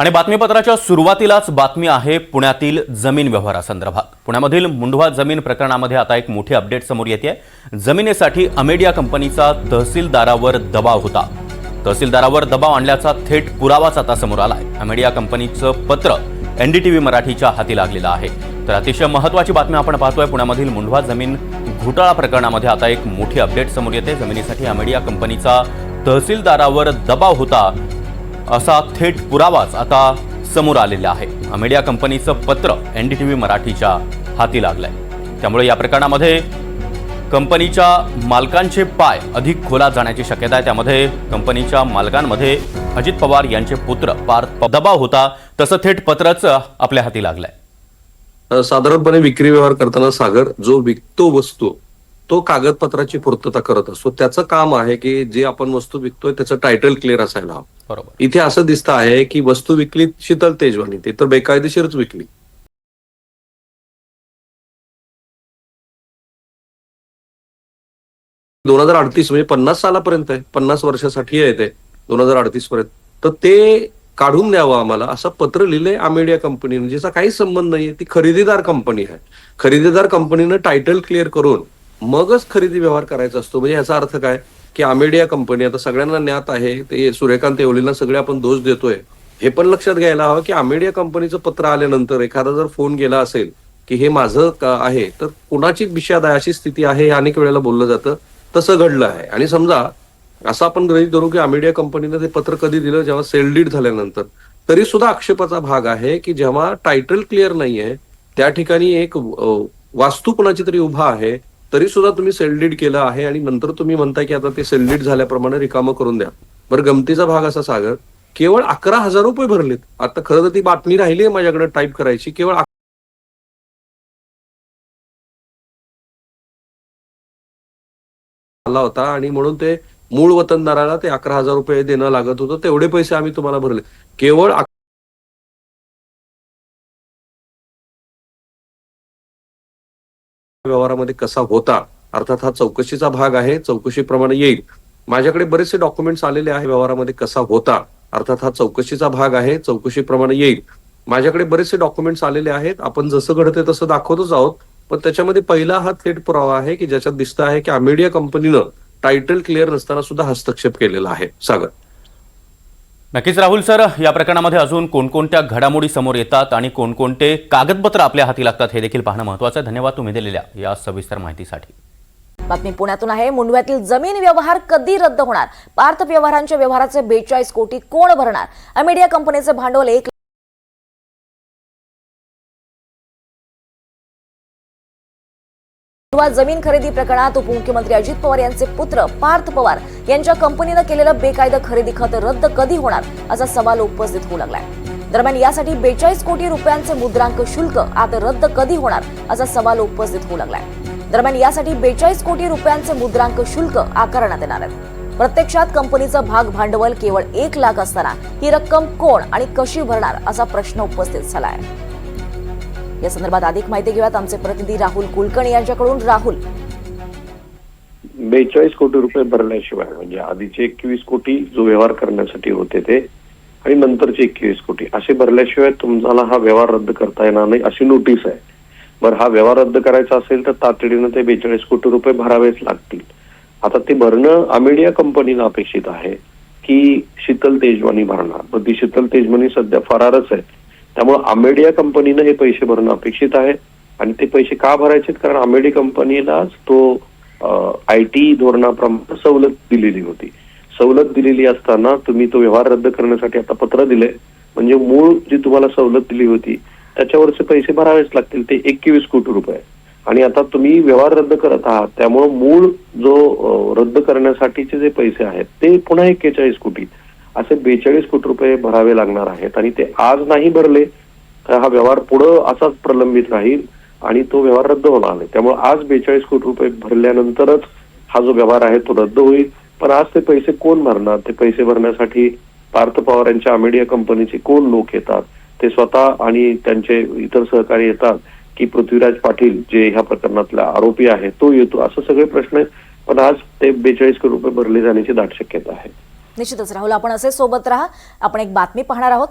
आणि बातमीपत्राच्या सुरुवातीलाच बातमी आहे पुण्यातील जमीन व्यवहारासंदर्भात. पुण्यामधील मुंढवा जमीन प्रकरणामध्ये आता एक मोठी अपडेट समोर येते जमिनीसाठी अमेडिया कंपनीचा तहसीलदारावर दबाव होता. तहसीलदारावर दबाव आणल्याचा थेट पुरावाच आता समोर आलाय. अमेडिया कंपनीचं पत्र एनडीटीव्ही मराठीच्या हाती लागलेलं आहे. तर अतिशय महत्वाची बातमी आपण पाहतोय पुण्यामधील मुंढवा जमीन घोटाळा प्रकरणामध्ये आता एक मोठी अपडेट समोर येते. जमिनीसाठी अमेडिया कंपनीचा तहसीलदारावर दबाव होता असा थेट पुरावाच आता समोर आलेला आहे. अमेडिया कंपनीचं पत्र एन डी टी व्ही मराठीच्या हाती लागलंय. त्यामुळे या प्रकरणामध्ये कंपनीच्या मालकांचे पाय अधिक खोलात जाण्याची शक्यता आहे. त्यामध्ये कंपनीच्या मालकांमध्ये अजित पवार यांचे पुत्र पार्थ दबाव होता तसं थेट पत्रच आपल्या हाती लागलंय. साधारणपणे विक्री व्यवहार करताना सागर जो विकतो वस्तू तो कागदपत्राची पूर्तता करत असतो. त्याचं काम आहे की जे आपण वस्तू विकतोय त्याचं टायटल क्लिअर असायला हवं. बरोबर. इथे असं दिसतं आहे की वस्तू विकली शीतल तेजवानी. ती तर बेकायदेशीरच विकली. दोन हजार अडतीस म्हणजे पन्नास सालापर्यंत आहे. पन्नास वर्षासाठी आहे ते दोन हजार अडतीस पर्यंत. तर ते काढून द्यावं आम्हाला. असं पत्र लिहिलंय अमेडिया कंपनीने. ज्याचा काहीच संबंध नाहीये. ती खरेदीदार कंपनी आहे. खरेदीदार कंपनीनं टायटल क्लिअर करून मगच खरेदी व्यवहार करायचा असतो. म्हणजे याचा अर्थ काय? की आमेडिया कंपनी आता सगळ्यांना ज्ञात आहे ते सूर्यकांत येवलेंना सगळे आपण दोष देतोय. हे पण लक्षात घ्यायला हवं की आमेडिया कंपनीचं पत्र आल्यानंतर एखादा जर फोन गेला असेल की हे माझं का आहे तर कुणाची विषाद आहे अशी स्थिती आहे हे अनेक वेळेला बोललं जातं. तसं घडलं आहे. आणि समजा असं आपण गृहित धरू की आमेडिया कंपनीनं ते पत्र कधी दिलं? जेव्हा सेल डीड झाल्यानंतर. तरी सुद्धा आक्षेपाचा भाग आहे की जेव्हा टायटल क्लिअर नाहीये त्या ठिकाणी एक वास्तू कुणाची तरी उभा आहे तरी सुद्धा तुम्ही सेलडीड केलं आहे आणि नंतर तुम्ही म्हणताय की आता ते सेलडीड झाल्याप्रमाणे रिकामं करून द्या. बरं गमतीचा भाग असा सागर केवळ अकरा हजार रुपये भरलेत. आता खरं तर ती बातमी राहिली आहे माझ्याकडे टाईप करायची. केवळ आला होता आणि म्हणून ते मूळ वतनदाराला ते अकरा हजार रुपये देणं लागत होतं. तेवढे पैसे आम्ही तुम्हाला भरले. केवळ व्यवहारामध्ये कसा होता अर्थात हा चौकशीचा भाग आहे चौकशीप्रमाणे येईल. माझ्याकडे बरेचसे डॉक्युमेंट्स आलेले आहे व्यवहारामध्ये कसा होता अर्थात हा चौकशीचा भाग आहे चौकशीप्रमाणे येईल. माझ्याकडे बरेचसे डॉक्युमेंट्स आलेले आहेत आपण जसं घडते तसं दाखवतच आहोत पण त्याच्यामध्ये पहिला हा थेट पुरावा आहे की ज्याच्यात दिसतं आहे की अमेडिया कंपनीनं टायटल क्लिअर नसताना सुद्धा हस्तक्षेप केलेला आहे. सागर. नक्कीच राहुल सर या प्रकरणामध्ये अजून कोणकोणत्या घडामोडी समोर येतात आणि कोणकोणते कागदपत्र आपल्या हाती लागतात हे देखील पाहणं महत्वाचं आहे. धन्यवाद तुम्ही दिलेल्या या सविस्तर माहितीसाठी. बातमी पुण्यातून आहे. मुंडव्यातील जमीन व्यवहार कधी रद्द होणार? पार्थ व्यवहारांच्या व्यवहाराचे बेचाळीस कोटी कोण भरणार? अमेडिया कंपनीचे भांडवल एक मुंडवा जमीन खरेदी प्रकरणात उपमुख्यमंत्री अजित पवार यांचे पुत्र पार्थ पवार यांच्या कंपनीनं केलेलं बेकायदा खरेदी खत रद्द कधी होणार असा सवाल उपस्थित होऊ लागलाय. दरम्यान यासाठी बेचाळीस कोटी रुपयांचे मुद्रांक शुल्क आता रद्द कधी होणार असा सवाल उपस्थित होऊ लागलाय. दरम्यान यासाठी बेचाळीस कोटी रुपयांचे मुद्रांक शुल्क आकारण्यात येणार आहे प्रत्यक्षात कंपनीचं भाग भांडवल केवळ एक लाख असताना ही रक्कम कोण आणि कशी भरणार असा प्रश्न उपस्थित झाला आहे या संदर्भात अधिक माहिती घेऊयात आमचे प्रतिनिधी राहुल कुलकर्णी यांच्याकडून. राहुल. बेचाळीस कोटी रुपये भरल्याशिवाय म्हणजे आधीचे एकवीस कोटी जो व्यवहार करण्यासाठी होते ते आणि नंतरचे एकवीस कोटी असे भरल्याशिवाय तुम्हाला हा व्यवहार रद्द करता येणार नाही अशी नोटीस आहे. बरं हा व्यवहार रद्द करायचा असेल तर तातडीनं ते बेचाळीस कोटी रुपये भरावेच लागतील. आता ते भरणं अमेडिया कंपनीला अपेक्षित आहे की शीतल तेजवानी भरणार. पण ती शीतल तेजवानी सध्या फरारच आहे. त्यामुळे आमेडिया कंपनीनं हे पैसे भरणं अपेक्षित आहे. आणि ते पैसे का भरायचे कारण अमेडी कंपनीलाच तो आय टी धोरणाप्रमाणे सवलत दिलेली होती. सवलत दिलेली असताना तुम्ही तो व्यवहार रद्द करण्यासाठी आता पत्र दिले. म्हणजे मूळ जी तुम्हाला सवलत दिली होती त्याच्यावरचे पैसे भरावेच लागतील. ते एकवीस कोटी रुपये. आणि आता तुम्ही व्यवहार रद्द करत आहात. त्यामुळं मूळ जो रद्द करण्यासाठीचे जे पैसे आहेत ते पुन्हा एक्केचाळीस कोटी. असे बेचाळीस कोटी रुपये भरावे लागणार आहेत आणि ते आज नाही भरले तर हा व्यवहार पुढं असाच प्रलंबित राहील आणि तो व्यवहार रद्द होणार नाही. त्यामुळे आज बेचाळीस कोटी रुपये भरल्यानंतरच हा जो व्यवहार आहे तो रद्द होईल. पण आज ते पैसे कोण भरणार? ते पैसे भरण्यासाठी पार्थ पवार यांच्या अमेडिया कंपनीचे कोण लोक येतात? ते स्वतः आणि त्यांचे इतर सहकारी येतात की पृथ्वीराज पाटील जे ह्या प्रकरणातला आरोपी आहे तो येतो? असं सगळे प्रश्न आहेत. पण आज ते बेचाळीस कोटी रुपये भरले जाण्याची दाट शक्यता आहे. निश्चितच राहुल आपण असे सोबत राहा. आपण एक बातमी पाहणार आहोत.